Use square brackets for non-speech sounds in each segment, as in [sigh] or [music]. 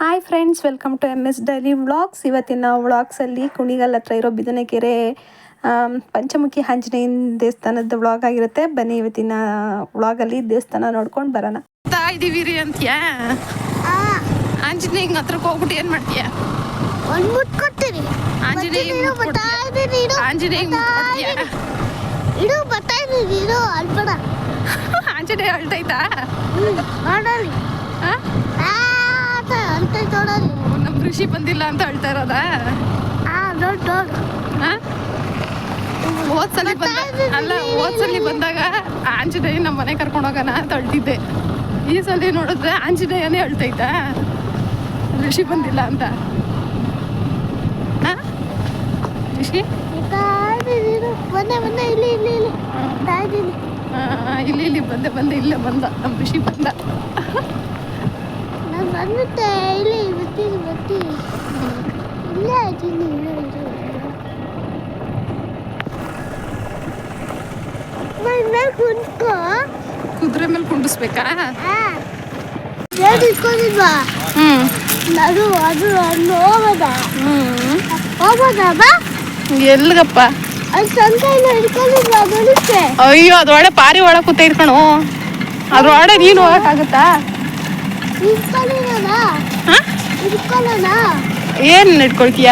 Hi friends welcome to M S daily vlogs ಇವತ್ತಿನ ವ್ಲಾಗ್ಸಲ್ಲಿ ಕುಣಿಗಲ್ ಹತ್ರ ಇರೋ ಬಿದನಕೆರೆ ಪಂಚಮುಖಿ ಆಂಜನೇಯನ ದೇವಸ್ಥಾನದ ವ್ಲಾಗ್ ಆಗಿರುತ್ತೆ. ಬನ್ನಿ ಇವತ್ತಿನ ವ್ಲಾಗಲ್ಲಿ ದೇವಸ್ಥಾನ ನೋಡ್ಕೊಂಡು ಬರೋಣ. ಇದೀವಿ ರೀ ಅಂತೀಯ? ಆಂಜನೇಯಂಗೆ ಹತ್ರಕ್ಕೆ ಹೋಗ್ಬಿಟ್ಟು ಏನು ಮಾಡ್ತೀಯ? ಆಂಜನೇಯ ಆಂಜನೇಯ ಅಳ್ತೈತಾ? ನೋಡಲಿ ಹಾಂ ಅಂತ ಅಂತ ನೋಡಲಿ ನಮ್ಮ ಋಷಿ ಬಂದಿಲ್ಲ ಅಂತ ಹೇಳ್ತಾ ಇರೋದಾ? ಆ ದೊಡ್ಡ ದೊಡ್ಡ ಹಾಂ? ಓದ್ಸಲಿ ಬಂದ ಅಲ್ಲ ಹೋದ್ಸಲಿ ಬಂದಾಗ ಆಂಜನೇಯ ನಮ್ಮ ಮನೆ ಕರ್ಕೊಂಡು ಹೋಗೋಣ ಅಂತ ಅಳ್ತಿದ್ದೆ ಈ ಸಲ ನೋಡಿದ್ರೆ ಆಂಜನೇಯನೇ ಅಳ್ತೈತಾ ಋಷಿ ಬಂದಿಲ್ಲ ಅಂತ. ಹಾಂ? ಋಷಿ? ಇಲ್ಲಿ ಇಲ್ಲಿ ಬಂದೆ ಬಂದೆ ಇಲ್ಲೇ ಬಂದ. ನಮ್ಮ ಋಷಿ ಬಂದ. ನಾನು ಬಂದುತ್ತೆ ಇಲ್ಲಿ ಬರ್ತೀನಿ ಬರ್ತೀನಿ ಇಲ್ಲೇ ಇದ್ದೀನಿ ಇರು ಇರು ಇರು. ನನ್ ಮೇಲೆ ಕುಂತ್ಕೋ ಕುದುರೆ ಮೇಲೆ ಕುಂಡಿಸ್ಬೇಕಾ ಏನು ಇಟ್ಕೊಂಡಿಲ್ವಾ ಹ್ಞೂ ಅದು ಅದು ಅದು ಹೋಗೋದಾ ಹ್ಞೂ ಹೋಗೋದಾ ಬಾ ಎಲ್ಗಪ್ಪ ಅದು ಸಂಕೈನ ಹಿಡ್ಕೊಂಡಿಲ್ವಾ ಬರುತ್ತೆ ಅಯ್ಯೋ ಅದ್ರೊಳಗೆ ಪಾರಿ ಒಳಗೆ ಕೂತ ಇಟ್ಕಣು ಅದ್ರೊಳಗೆ ನೀನು ಹೋಗಕ್ಕಾಗುತ್ತಾ ಹಿಡ್ಕೊಳ್ಳೋಣ ಹಾಂ ಹಿಡ್ಕೊಳ್ಳೋಣ ಏನು ಇಟ್ಕೊಳ್ತೀಯ?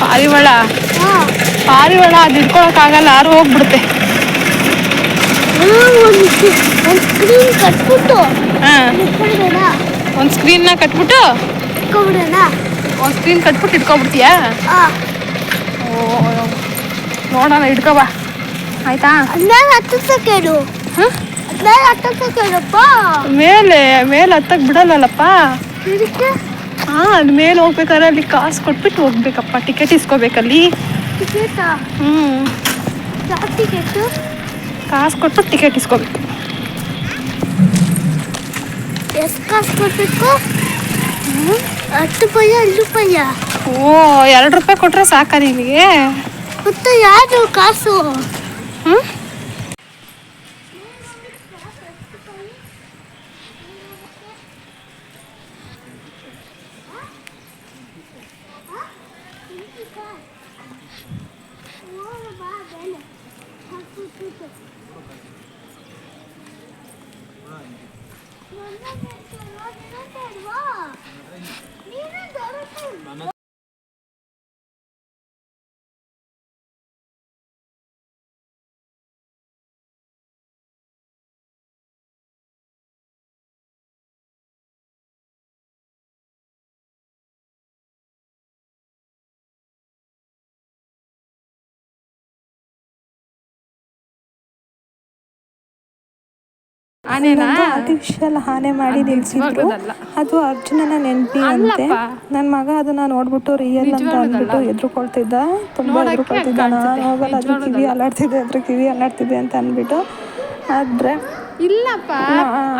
ಪಾರಿವಾಳ. ಹಾಂ. ಪಾರಿವಾಳ ಅದು ಇಟ್ಕೊಳಕ್ಕಾಗಲ್ಲ ಯಾರು ಹೋಗ್ಬಿಡುತ್ತೆ. ಒಂದ್ ಸ್ಕ್ರೀನ್ ಸ್ಕ್ರೀನ್ನ ಕಟ್ಬಿಟ್ಟು ಒಂದ್ ಒಂದು ಸ್ಕ್ರೀನ್ ಕಟ್ಬಿಟ್ಟು ಇಟ್ಕೊಬಿಡ್ತೀಯಾ? ಹಾಂ. ಓ ನೋಡೋಣ ಇಟ್ಕೋಬಾ ಆಯ್ತಾ? ಅದ್ಮೇಲೆ ಹತ್ತಕ್ಕೆ ಮೇಲೆ ಮೇಲೆ ಹತ್ತಕ್ಕೆ ಬಿಡಲ್ಲಪ್ಪ ಹಾಂ ಅದು ಮೇಲೆ ಹೋಗ್ಬೇಕಾದ್ರೆ ಅಲ್ಲಿ ಕಾಸು ಕೊಟ್ಬಿಟ್ಟು ಹೋಗ್ಬೇಕಪ್ಪ ಟಿಕೆಟ್ ಇಸ್ಕೋಬೇಕಲ್ಲಿ. ಟಿಕೆಟು? ಕಾಸು ಕೊಟ್ಟು ಟಿಕೆಟ್ ಇಸ್ಕೋಬೇಕು. ಎಷ್ಟು ಕಾಸು ಕೊಡ್ಬೇಕು? ಹತ್ತು ರೂಪಾಯಿ ಐದು ರೂಪಾಯಿ ಓ ಎರಡು ರೂಪಾಯಿ ಕೊಟ್ಟರೆ ಸಾಕಾ ನಿಮಗೆ ಮತ್ತೆ ಯಾರು ಕಾಸು? ಆನೆನಾ? ಆರ್ಟಿಫಿಷಿಯಲ್ ಆನೆ ಮಾಡಿ ನಿಲ್ಸಿದ್ರು. ಅದು ಅರ್ಜುನನ ನೆನ್ಪಿ ಅಂತೆ. ನನ್ ನನ್ನ ಮಗ ಅದನ್ನ ನೋಡ್ಬಿಟ್ಟು ರಿಯಲ್ ಅಂತ. ಅಂದ್ಬಿಟ್ಟು ಎದ್ರುಕೊಳ್ತಿದ್ದ. ತುಂಬಾ ಎದ್ರುಕೊಳ್ತಿದ್ದ. ನಾನು ಹೋಗಲ್ಲ ಅದು ಕಿವಿ. ಅಲ್ಲಾಡ್ತಿದೆ ಅದ್ರ ಕಿವಿ ಅಲ್ಲಾಡ್ತಿದೆ ಅಂತ ಅಂದ್ಬಿಟ್ಟು. ಆದ್ರೆ ಇಲ್ಲಪ್ಪ.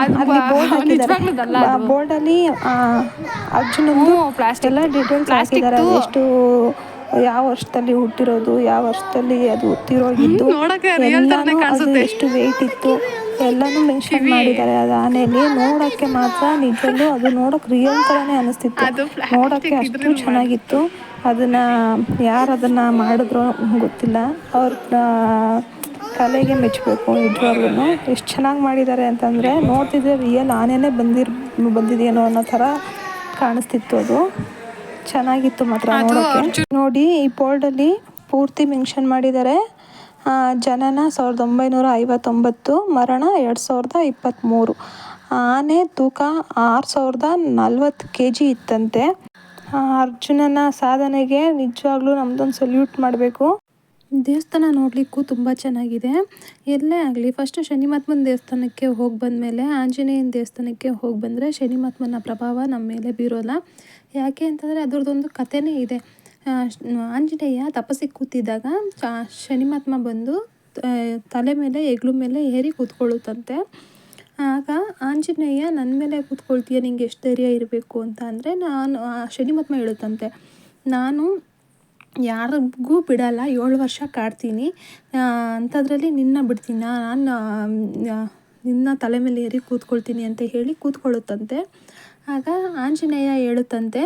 ಅಲ್ಲಿ ಬೋರ್ಡ್ ಹಾಕಿದ್ದಾರೆ. ಅದು. ಬೋರ್ಡ್ ಅಲ್ಲಿ ಅರ್ಜುನಂದು. ಎಲ್ಲ ಡೀಟೇಲ್ಸ್ ಹಾಕಿದ್ದಾರೆ. ಎಷ್ಟು ಯಾವ ವರ್ಷದಲ್ಲಿ ಹುಟ್ಟಿರೋದು ಯಾವ ವರ್ಷದಲ್ಲಿ ಅದು ತೀರೋಗಿದ್ದು [laughs] ಎಷ್ಟು ವೆಯ್ಟ್ ಇತ್ತು. ಎಲ್ಲಾನು ಮೆನ್ಷನ್ ಮಾಡಿದ್ದಾರೆ. ಅದು ಆನೆಯಲ್ಲಿ ನೋಡಕ್ಕೆ ಮಾತ್ರ ನಿಜಲ್ಲೂ ಅದು ನೋಡಕ್ ರಿಯಲ್ ತರನೇ ಅನಿಸ್ತಿತ್ತು. ನೋಡಕ್ಕೆ ಅಷ್ಟು ಚೆನ್ನಾಗಿತ್ತು. ಅದನ್ನ ಯಾರು ಅದನ್ನ ಮಾಡಿದ್ರು ಗೊತ್ತಿಲ್ಲ. ಅವ್ರ ಕಲೆಗೆ ಮೆಚ್ಚಬೇಕು ನಿಜವಾಗ್ಲೂ ಎಷ್ಟು ಚೆನ್ನಾಗಿ ಮಾಡಿದ್ದಾರೆ ಅಂತಂದರೆ ನೋಡ್ತಿದ್ರೆ ರಿಯಲ್ ಆನೆನೇ ಬಂದಿರ್ ಬಂದಿದೆಯೇನೋ ಅನ್ನೋ ಥರ ಕಾಣಿಸ್ತಿತ್ತು ಅದು. ಚೆನ್ನಾಗಿತ್ತು ಮಾತ್ರ ನೋಡಕ್ಕೆ. ನೋಡಿ ಈ ಬೋರ್ಡಲ್ಲಿ ಪೂರ್ತಿ ಮೆನ್ಷನ್ ಮಾಡಿದ್ದಾರೆ. ಜನನ ಸಾವಿರದ ಒಂಬೈನೂರ ಐವತ್ತೊಂಬತ್ತು, ಮರಣ ಎರಡು ಸಾವಿರದ ಇಪ್ಪತ್ತ್ಮೂರು ಆನೆ ತೂಕ ಆರು ಸಾವಿರದ ನಲ್ವತ್ತು ಕೆ ಜಿ ಇತ್ತಂತೆ ಅರ್ಜುನನ ಸಾಧನೆಗೆ ನಿಜವಾಗ್ಲೂ ನಮ್ದೊಂದು ಸಲ್ಯೂಟ್ ಮಾಡಬೇಕು. ದೇವಸ್ಥಾನ ನೋಡಲಿಕ್ಕೂ ತುಂಬ ಚೆನ್ನಾಗಿದೆ. ಎಲ್ಲೇ ಆಗಲಿ ಫಸ್ಟು ಶನಿಮಹಾತ್ಮನ ದೇವಸ್ಥಾನಕ್ಕೆ ಹೋಗಿ ಬಂದಮೇಲೆ ಆಂಜನೇಯನ ದೇವಸ್ಥಾನಕ್ಕೆ ಹೋಗಿ ಬಂದರೆ ಶನಿಮಹಾತ್ಮನ ಪ್ರಭಾವ ನಮ್ಮ ಮೇಲೆ ಬೀರೋಲ್ಲ. ಯಾಕೆ ಅಂತಂದರೆ ಅದರದ್ದೊಂದು ಕಥೆನೇ ಇದೆ. ಆಂಜನೇಯ ತಪಸ್ಸಿಗೆ ಕೂತಿದ್ದಾಗ ಶನಿಮಾತ್ಮ ಬಂದು ತಲೆ ಮೇಲೆ ಹೆಗ್ಲು ಮೇಲೆ ಏರಿ ಕೂತ್ಕೊಳ್ಳುತ್ತಂತೆ. ಆಗ ಆಂಜನೇಯ ನನ್ನ ಮೇಲೆ ಕೂತ್ಕೊಳ್ತೀಯ, ನಿಂಗೆ ಎಷ್ಟು ಧೈರ್ಯ ಇರಬೇಕು? ಅಂತ ಅಂದರೆ, ನಾನು ಶನಿಮಾತ್ಮ ಹೇಳುತ್ತಂತೆ, ನಾನು ಯಾರಿಗೂ ಬಿಡಲ್ಲ, ಏಳು ವರ್ಷ ಕಾಡ್ತೀನಿ. ಅಂಥದ್ರಲ್ಲಿ ನಿನ್ನ ಬಿಡ್ತೀನಿ. ನಾನು ನಿನ್ನ ತಲೆ ಮೇಲೆ ಏರಿ ಕೂತ್ಕೊಳ್ತೀನಿ ಅಂತ ಹೇಳಿ ಕೂತ್ಕೊಳ್ಳುತ್ತಂತೆ. ಆಗ ಆಂಜನೇಯ ಹೇಳುತ್ತಂತೆ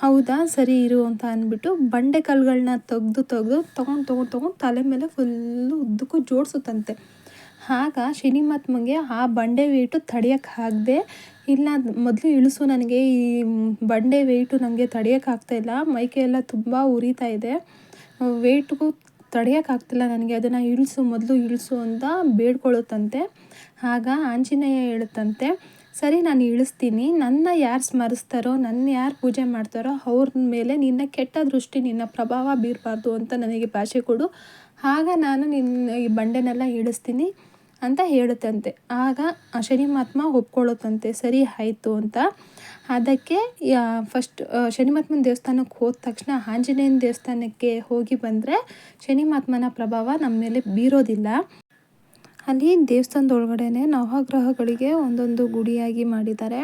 ಹೌದಾ? ಸರಿ ಇರು ಅಂತ ಅಂದ್ಬಿಟ್ಟು ಬಂಡೆ ಕಲ್ಲುಗಳನ್ನ ತೆಗ್ದು ತೆಗ್ದು ತೊಗೊಂಡು ತೊಗೊಂಡು ತೊಗೊಂಡು ತಲೆ ಮೇಲೆ ಫುಲ್ಲು ಉದ್ದಕ್ಕೂ ಜೋಡಿಸುತ್ತಂತೆ. ಆಗ ಶನಿ ಮಹಾತ್ಮಂಗೆ ಆ ಬಂಡೆ ವೇಟು ತಡೆಯೋಕ್ಕಾಗದೆ ಇಲ್ಲ ಮೊದಲು ಇಳಿಸು ನನಗೆ, ಈ ಬಂಡೆ ವೆಯ್ಟು ನನಗೆ ತಡೆಯೋಕ್ಕಾಗ್ತಾಯಿಲ್ಲ ಮೈಕೆ ಎಲ್ಲ ತುಂಬ ಉರಿತಾ ಇದೆ ವೆಯ್ಟ್ಗೂ ತಡೆಯೋಕ್ಕಾಗ್ತಿಲ್ಲ ನನಗೆ, ಅದನ್ನು ಇಳಿಸು, ಮೊದಲು ಇಳಿಸು ಅಂತ ಬೇಡ್ಕೊಳ್ಳುತ್ತಂತೆ ಆಗ ಆಂಜನೇಯ ಹೇಳುತ್ತಂತೆ ಸರಿ, ನಾನು ಇಳಿಸ್ತೀನಿ. ನನ್ನ ಯಾರು ಸ್ಮರಿಸ್ತಾರೋ ನನ್ನ ಯಾರು ಪೂಜೆ ಮಾಡ್ತಾರೋ, ಅವ್ರ ಮೇಲೆ ನಿನ್ನ ಕೆಟ್ಟ ದೃಷ್ಟಿ, ನಿನ್ನ ಪ್ರಭಾವ ಬೀರಬಾರ್ದು ಅಂತ ನನಗೆ ಭಾಷೆ ಕೊಡು. ಆಗ ನಾನು ನಿನ್ನ ಈ ಬಂಡೆನೆಲ್ಲ ಇಳಿಸ್ತೀನಿ ಅಂತ ಹೇಳುತ್ತಂತೆ. ಆಗ ಶನಿ ಮಹಾತ್ಮ ಒಪ್ಕೊಳ್ಳುತ್ತಂತೆ, ಸರಿ, ಆಯಿತು ಅಂತ. ಅದಕ್ಕೆ ಫಸ್ಟ್ ಶನಿ ಮಹಾತ್ಮನ ದೇವಸ್ಥಾನಕ್ಕೆ ಹೋದ ತಕ್ಷಣ ಆಂಜನೇಯನ ದೇವಸ್ಥಾನಕ್ಕೆ ಹೋಗಿ ಬಂದರೆ ಶನಿ ಮಹಾತ್ಮನ ಪ್ರಭಾವ ನಮ್ಮ ಮೇಲೆ ಬೀರೋದಿಲ್ಲ. ಅಲ್ಲಿ ದೇವಸ್ಥಾನದೊಳಗಡೆನೆ ನವಗ್ರಹಗಳಿಗೆ ಒಂದೊಂದು ಗುಡಿಯಾಗಿ ಮಾಡಿದ್ದಾರೆ.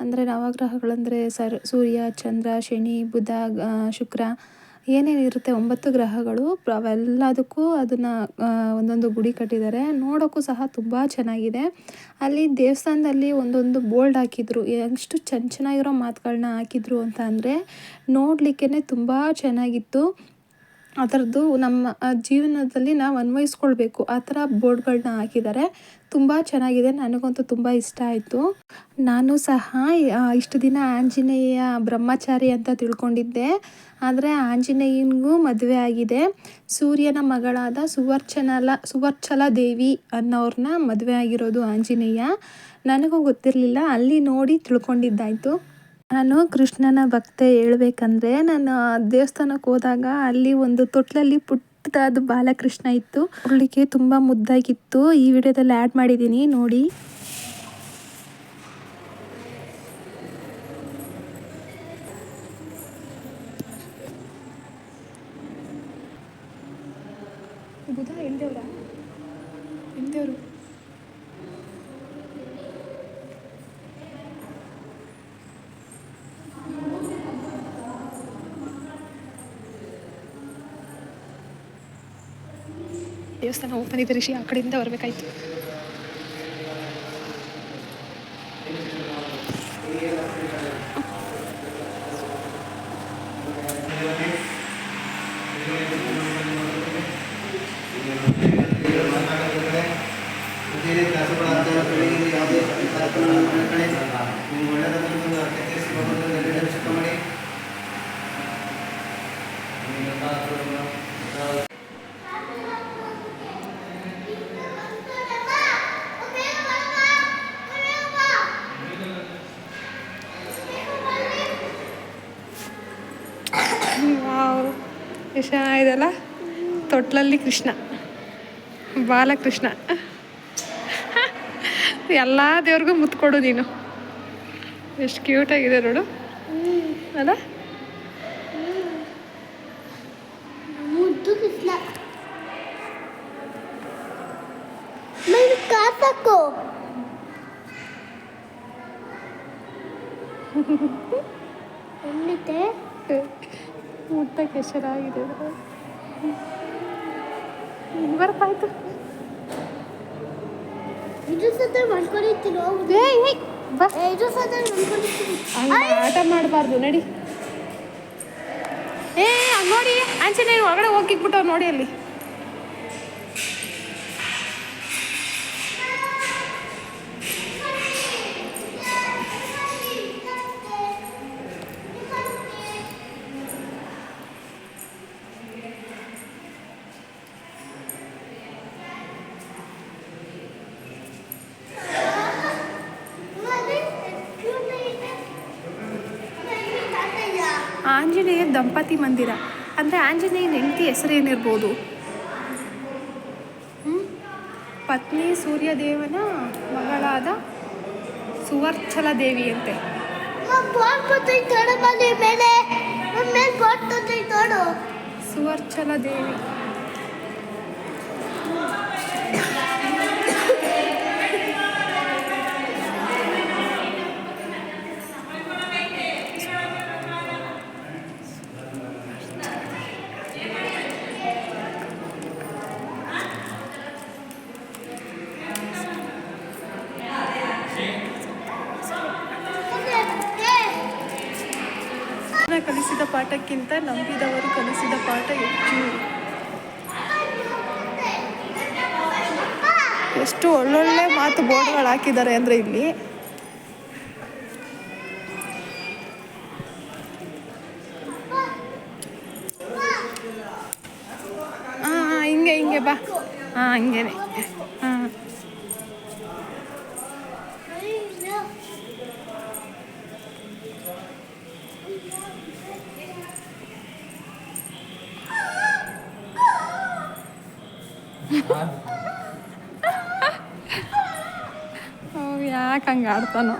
ಅಂದರೆ ನವಗ್ರಹಗಳಂದರೆ ಸರ್, ಸೂರ್ಯ, ಚಂದ್ರ, ಶನಿ, ಬುಧ ಶುಕ್ರ ಏನೇನಿರುತ್ತೆ ಒಂಬತ್ತು ಗ್ರಹಗಳು. ಅವೆಲ್ಲದಕ್ಕೂ ಅದನ್ನು ಒಂದೊಂದು ಗುಡಿ ಕಟ್ಟಿದ್ದಾರೆ. ನೋಡೋಕ್ಕೂ ಸಹ ತುಂಬ ಚೆನ್ನಾಗಿದೆ. ಅಲ್ಲಿ ದೇವಸ್ಥಾನದಲ್ಲಿ ಒಂದೊಂದು ಬೋಲ್ಡ್ ಹಾಕಿದ್ರು. ಎಷ್ಟು ಚೆನ್ನ ಚೆನ್ನಾಗಿರೋ ಮಾತುಗಳನ್ನ ಹಾಕಿದ್ರು ಅಂತ ಅಂದರೆ ನೋಡಲಿಕ್ಕೇ ತುಂಬ ಚೆನ್ನಾಗಿತ್ತು. ಅದರದ್ದು ನಮ್ಮ ಜೀವನದಲ್ಲಿ ನಾವು ಅನ್ವಯಿಸ್ಕೊಳ್ಬೇಕು. ಆ ಥರ ಬೋರ್ಡ್ಗಳನ್ನ ಹಾಕಿದ್ದಾರೆ. ತುಂಬ ಚೆನ್ನಾಗಿದೆ. ನನಗಂತೂ ತುಂಬ ಇಷ್ಟ ಆಯಿತು. ನಾನು ಸಹ ಇಷ್ಟು ದಿನ ಆಂಜನೇಯ ಬ್ರಹ್ಮಚಾರಿ ಅಂತ ತಿಳ್ಕೊಂಡಿದ್ದೆ. ಆದರೆ ಆಂಜನೇಯನಿಗೂ ಮದುವೆ ಆಗಿದೆ. ಸೂರ್ಯನ ಮಗಳಾದ ಸುವರ್ಚನಲ, ಸುವರ್ಚಲ ದೇವಿ ಅನ್ನೋರನ್ನ ಮದುವೆ ಆಗಿರೋದು ಆಂಜನೇಯ. ನನಗೂ ಗೊತ್ತಿರಲಿಲ್ಲ. ಅಲ್ಲಿ ನೋಡಿ ತಿಳ್ಕೊಂಡಿದ್ದಾಯಿತು. ನಾನು ಕೃಷ್ಣನ ಭಕ್ತೆ ಹೇಳ್ಬೇಕಂದ್ರೆ ನಾನು ದೇವಸ್ಥಾನಕ್ಕೆ ಹೋದಾಗ ಅಲ್ಲಿ ಒಂದು ತೊಟ್ಲಲ್ಲಿ ಪುಟ್ಟದಾದ ಬಾಲಕೃಷ್ಣ ಇತ್ತು. ನೋಡಲಿಕ್ಕೆ ತುಂಬ ಮುದ್ದಾಗಿತ್ತು. ಈ ವಿಡಿಯೋದಲ್ಲಿ ಆ್ಯಡ್ ಮಾಡಿದ್ದೀನಿ ನೋಡಿ. ದೇವಸ್ಥಾನ ಓಪನ್ ಇದೆ ರಿಷಿ ಆ ಕಡೆಯಿಂದ ಬರಬೇಕಾಯ್ತು. ಬೇರೆ ತೊಟ್ಲಲ್ಲಿ ಕೃಷ್ಣ. ಬಾಲಕೃಷ್ಣ. ಎಲ್ಲ ದೇವ್ರಿಗೂ ಮುತ್ತು ಕೊಡು ನೀನು. ಎಷ್ಟು ಕ್ಯೂಟಾಗಿದೆ ನೋಡು. ಅಲ್ಲ ಮುದ್ದು ಕೆಸರಾಗಿದೆ [laughs] ಮುಟ್ಟಕ್ಕೆ ಚೆನ್ನಾಗಿದೆ ಬರ್ಪಾಯ್ತು ಇದು ಸತ ಮಾಡ್ಕೊಂಡಿರ್ತೀರೋ ಏಯ್ ಏಯ್ ಬಾ. ಇದು ಸತ ಮಾಡ್ಕೊಂಡಿರ್ತೀನಿ? ಹಂಗೆ ಆಟ ಮಾಡಬಾರ್ದು ನಡಿ. ಏ ನೋಡಿ ಆಂಜನೇಯ ಒಳಗಡೆ ಹೋಗಿಕ್ಬಿಟ್ಟು ನೋಡಿ ಅಲ್ಲಿ. ಆಂಜನೇಯ ದಂಪತಿ ಮಂದಿರ. ಅಂದರೆ ಆಂಜನೇಯನ ಹೆಂಡತಿ ಹೆಸರೇನಿರ್ಬೋದು? ಪತ್ನಿ ಸೂರ್ಯದೇವನ ಮಗಳಾದ ಸುವರ್ಚಲ ದೇವಿಯಂತೆ. ಸುವರ್ಚಲ ಬಾಟ್ ಪಾಠಕ್ಕಿಂತ ನಂಬಿದವರು ಕಲಿಸಿದ ಪಾಠ ಹೆಚ್ಚು. ಎಷ್ಟು ಒಳ್ಳೊಳ್ಳೆ ಮಾತು ಬೋರ್ಡ್ಗಳು ಹಾಕಿದ್ದಾರೆ ಅಂದರೆ ಇಲ್ಲಿ. ಹಾಂ ಹಿಂಗೆ ಹಿಂಗೆ ಬಾ. ಹಾಂ ಹಂಗೇನೆ ಹಾಂ ಯಾಕೆ ಹಂಗೆ ಆಡ್ತಾನೋ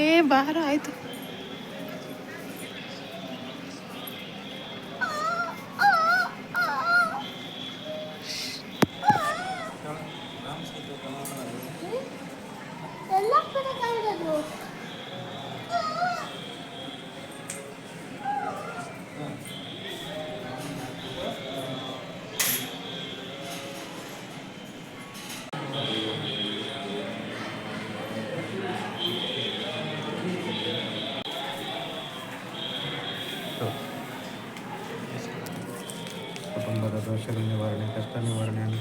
ಏ ಬಾರ ಆಯ್ತು.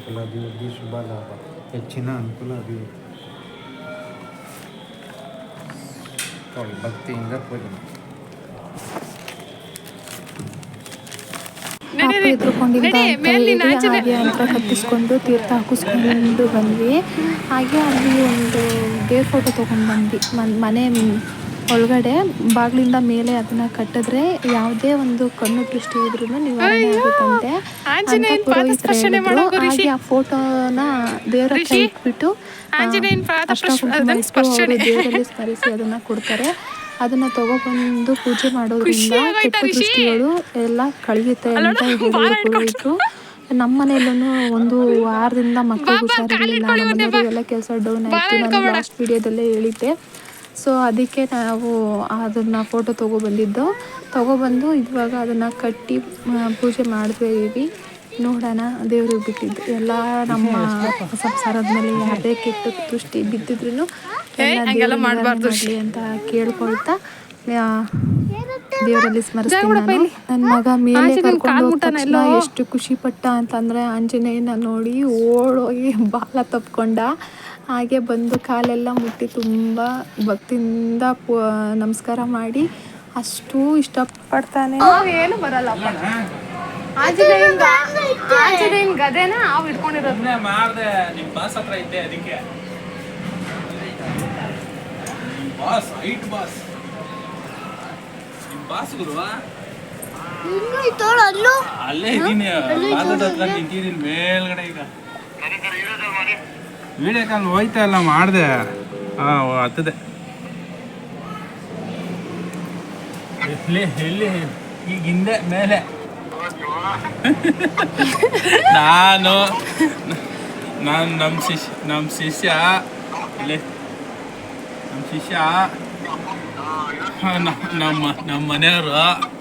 ನಿವಾರಣೆ ಅನುಕೂಲ ಅಭಿವೃದ್ಧಿ ಶುಭ ಲಾಭ ಹೆಚ್ಚಿನ ಅನುಕೂಲ ಅಭಿವೃದ್ಧಿ ನೋಡಿ, ಭಕ್ತಿಯಿಂದ ಪೂಜೆ ಮಾಡಿ. ಪಾಪ ಎದ್ರುಕೊಂಡಿದ್ದ ಅಂತ ಹೇಳಿ ಹಾಗೆ ಯಂತ್ರ ಕತ್ತಿಸ್ಕೊಂಡು ತೀರ್ಥ ಹಾಕಿಸ್ಕೊಂಡು ಬಂದ್ವಿ ಹಾಗೆ ಅಲ್ಲಿ ಒಂದು ದೇವ್ರ ಫೋಟೋ ತೊಗೊಂಡು ಬಂದ್ವಿ ಮನ್ ಮನೆ ಒಳಗಡೆ ಬಾಗಿಲಿಂದ ಮೇಲೆ ಅದನ್ನ ಕಟ್ಟಿದ್ರೆ ಯಾವುದೇ ಒಂದು ಕಣ್ಣು ದೃಷ್ಟಿ ಇದ್ರೂ ನಿವಾರಣೆ ಆಗುತ್ತಂತೆ ಹಾಗೆ ಆ ಫೋಟೋನ ದೇವರ ಇಟ್ಬಿಟ್ಟು ದೇವರಲ್ಲಿ ಸ್ಮರಿಸಿ ಅದನ್ನ ಕೊಡ್ತಾರೆ. ಅದನ್ನ ತಗೊಬಂದು ಪೂಜೆ ಮಾಡೋದ್ರಿಂದ ಕೆಟ್ಟ ದೃಷ್ಟಿಗಳು ಎಲ್ಲ ಕಳೆಯುತ್ತೆ ಅಂತ ಹೇಳಿದ್ರು ನಮ್ಮ ಮನೆಯಲ್ಲೂ ಒಂದು ವಾರದಿಂದ ಮಕ್ಕಳು ಹುಷಾರಿರಲಿಲ್ಲ. ಎಲ್ಲ ನಮ್ಮ. ಕೆಲಸ ಡೌನ್ ಆಯಿತು. ನಾನು. ಲಾಸ್ಟ್ ವಿಡಿಯೋದಲ್ಲೇ ಹೇಳಿದ್ದೆ. ಸೊ ಅದಕ್ಕೆ ನಾವು ಅದನ್ನ ಫೋಟೋ ತೊಗೊಬಂದಿದ್ದು. ತೊಗೊಬಂದು ಇವಾಗ ಅದನ್ನ ಕಟ್ಟಿ ಪೂಜೆ ಮಾಡಿದ್ವಿ ನೋಡೋಣ ದೇವ್ರಿಗೆ ಬಿಟ್ಟಿದ್ದು. ಎಲ್ಲ ನಮ್ಮ ಸಂಸಾರದ ಮೇಲೆ ಯಾವುದೇ ಕೆಟ್ಟ ದೃಷ್ಟಿ ಬಿದ್ದಿದ್ರು ಅಂತ ಕೇಳ್ಕೊಳ್ತಾ ದೇವರಲ್ಲಿ ಸ್ಮರಿಸ್ತೀನಿ ನಾನು. ನನ್ನ ಮಗ ಮೇಲೆ ಕರ್ಕೊಂಡು? ಎಷ್ಟು ಖುಷಿ ಪಟ್ಟ ಅಂತಂದ್ರೆ ಆಂಜನೇಯನ ನೋಡಿ ಓಡೋಗಿ ಬಾಲ ತಪ್ಕೊಂಡ. ಹಾಗೆ ಬಂದು ಕಾಲೆಲ್ಲ ಮುಟ್ಟಿ ತುಂಬ ಭಕ್ತಿಯಿಂದ ಪು- ನಮಸ್ಕಾರ ಮಾಡಿ ಅಷ್ಟು ಇಷ್ಟಪಡ್ತಾನೆ. ಏನು ಬರಲ್ಲಪ್ಪ ಆಂಜನೇಯನ್ ಆಂಜನೇಯನ್ ಗದೆನ ಅವ್ ಇಟ್ಕೊಂಡಿರೋದು. ಸುಮ್ಮನೆ ಮಾಡ್ದೆ ನಿಮ್ಮ ಬಾಸ್ ಹತ್ರ ಇದ್ದೆ ಅದಕ್ಕೆ. ನಿಮ್ ಬಾಸ್ ಹೈಟ್ ಬಾಸ್ ನಿಮ್ಮ ಬಾಸ್ ಗುರುವ ಇನ್ನೂ ಇತ್ತೋಳು ಅಲ್ಲೂ? ಇದ್ದೀನಿ. ನಿಂತಿದ್ದೀನಿ ಮೇಲ್ಗಡೆ ಈಗ. ವಿಡಿಯೋ ಕಾಲ್ ಹೋಯ್ತಾ ಇಲ್ಲ, ಮಾಡಿದೆ. ಹಾಂ ಹತ್ತದೆ. ಎಲ್ಲಿ ಎಲ್ಲಿ? ಈಗ ಹಿಂದೆ, ಮೇಲೆ. ನಾನು ನಾನು ನಮ್ಮ ಶಿಷ್ಯ ನಮ್ಮ ಶಿಷ್ಯ. ಇಲ್ಲಿ. ನಮ್ಮ ಶಿಷ್ಯ. ನಮ್ಮ ನಮ್ಮ ಮನೆಯವರು.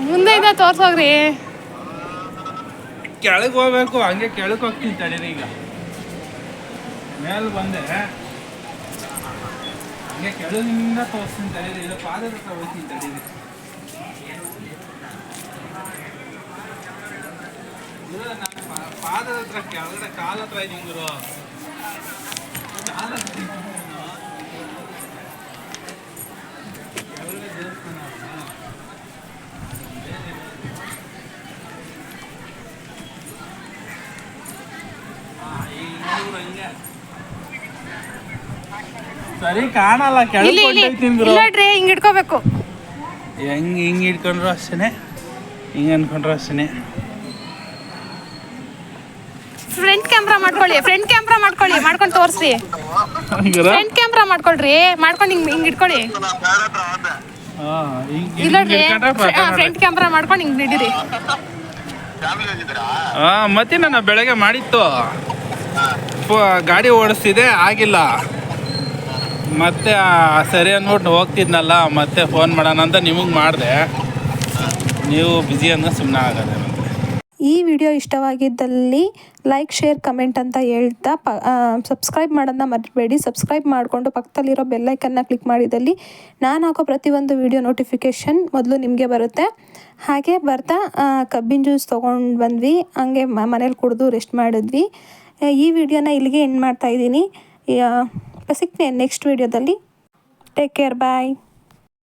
ಮುಂದೆ ಇದೆ ತೋರ್ಸೋಗ್ರಿ. ಕೆಳಗೆ ಹೋಗ್ಬೇಕು, ಹಂಗೆ ಕೆಳಗೆ ಹೋಗ್ತೀನಿ ತಡೀರಿ ಈಗ. ಮೇಲೆ ಬಂದೆ. ಹಂಗೆ ಕೆಳಗಿನಿಂದ ತೋರಿಸ್ತೀನಿ ತಡೀರಿ ಇಲ್ಲ ಪಾದದ ಹತ್ರ ಹೋಗ್ತೀನಿ ತಡೀರಿ ಪಾದದ ಹತ್ರ ಕೆಳಗಡೆ ಕಾಲ ಹತ್ರ ಇದ್ದೀನಿ ಗುರು. ಕಾಲ ಹತ್ರ ಇದ್ದೀನಿ ನಾನು. ಕೆಳಗಡೆ ದೇವಸ್ಥಾನ ಅಲ್ವಾ? ಹಾ, ಈಗ ನೋಡು ಹಂಗೆ. ಸರಿ ಕಾಣಲ್ಲ ಕೆಳಗೆ ಇಲ್ಲಿ ಇಲ್ಲಿ ಗುರು ಇಲ್ಲಡ್ರಿ ಹಿಂಗ್ ಇಟ್ಕೋಬೇಕು. ಹೆಂಗ್ ಹಿಂಗ್ ಹಿಡ್ಕೊಂಡ್ರು ಅಷ್ಟೇ ಹಿಂಗೆ ಅನ್ಕೊಂಡ್ರು ಅಷ್ಟೇ ಫ್ರಂಟ್ ಕ್ಯಾಮ್ರಾ ಮಾಡ್ಕೊಳ್ಳಿ ಫ್ರಂಟ್ ಕ್ಯಾಮ್ರಾ ಮಾಡ್ಕೊಳ್ಳಿ ಮಾಡ್ಕೊಂಡು ತೋರಿಸ್ರಿ. ಫ್ರಂಟ್ ಕ್ಯಾಮ್ರಾ ಮಾಡ್ಕೊಳ್ರಿ ಮಾಡ್ಕೊಂಡು ಹಿಂಗ್ ಹಿಂಗ್ ಇಟ್ಕೊಳ್ಳಿ. ಹಾ ಹಿಂಗ್ ಇಲ್ಲಡ್ರಿ ಫ್ರಂಟ್ ಕ್ಯಾಮ್ರಾ ಮಾಡ್ಕೊಂಡು ಹಿಂಗ್ ನಡೀರಿ. ಹಾ ಮತ್ತೆ ನಾನು ಬೆಳಗ್ಗೆ ಮಾಡಿತ್ತು. ಗಾಡಿ ಓಡಿಸ್ತಿದೆ ಆಗಿಲ್ಲ. ಮತ್ತೆ ಸರಿ ಅಂದ್ಬಿಟ್ಟು ಹೋಗ್ತಿದ್ನಲ್ಲ, ಮತ್ತೆ ಫೋನ್ ಮಾಡೋಣ ಅಂತ ನಿಮಗೆ ಮಾಡಿದೆ. ನೀವು ಬ್ಯುಸಿ ಅಂದ್ರೆ ಸುಮ್ಮನೆ ಆಗೋದೆ ಈ ವಿಡಿಯೋ ಇಷ್ಟವಾಗಿದ್ದಲ್ಲಿ ಲೈಕ್ ಶೇರ್ ಕಮೆಂಟ್ ಅಂತ ಹೇಳ್ತಾ ಪ ಸಬ್ಸ್ಕ್ರೈಬ್ ಮಾಡೋದನ್ನ ಮರಿಬೇಡಿ ಸಬ್ಸ್ಕ್ರೈಬ್ ಮಾಡಿಕೊಂಡು ಪಕ್ಕದಲ್ಲಿರೋ ಬೆಲ್ಲೈಕನ್ನ ಕ್ಲಿಕ್ ಮಾಡಿದಲ್ಲಿ ನಾನು ಹಾಕೋ ಪ್ರತಿಯೊಂದು ವಿಡಿಯೋ ನೋಟಿಫಿಕೇಷನ್ ಮೊದಲು ನಿಮಗೆ ಬರುತ್ತೆ. ಹಾಗೆ ಬರ್ತಾ ಕಬ್ಬಿನ ಜ್ಯೂಸ್ ತೊಗೊಂಡು ಬಂದ್ವಿ. ಹಂಗೆ ಮನೇಲಿ ಕುಡಿದು ರೆಸ್ಟ್ ಮಾಡಿದ್ವಿ. ಈ ವಿಡಿಯೋನ ಇಲ್ಲಿಗೆ ಎಂಡ್ ಮಾಡ್ತಾ ಇದ್ದೀನಿ. ಸಿಗ್ತೀನಿ ನೆಕ್ಸ್ಟ್ ವೀಡಿಯೋದಲ್ಲಿ ಟೇಕ್ ಕೇರ್ ಬಾಯ್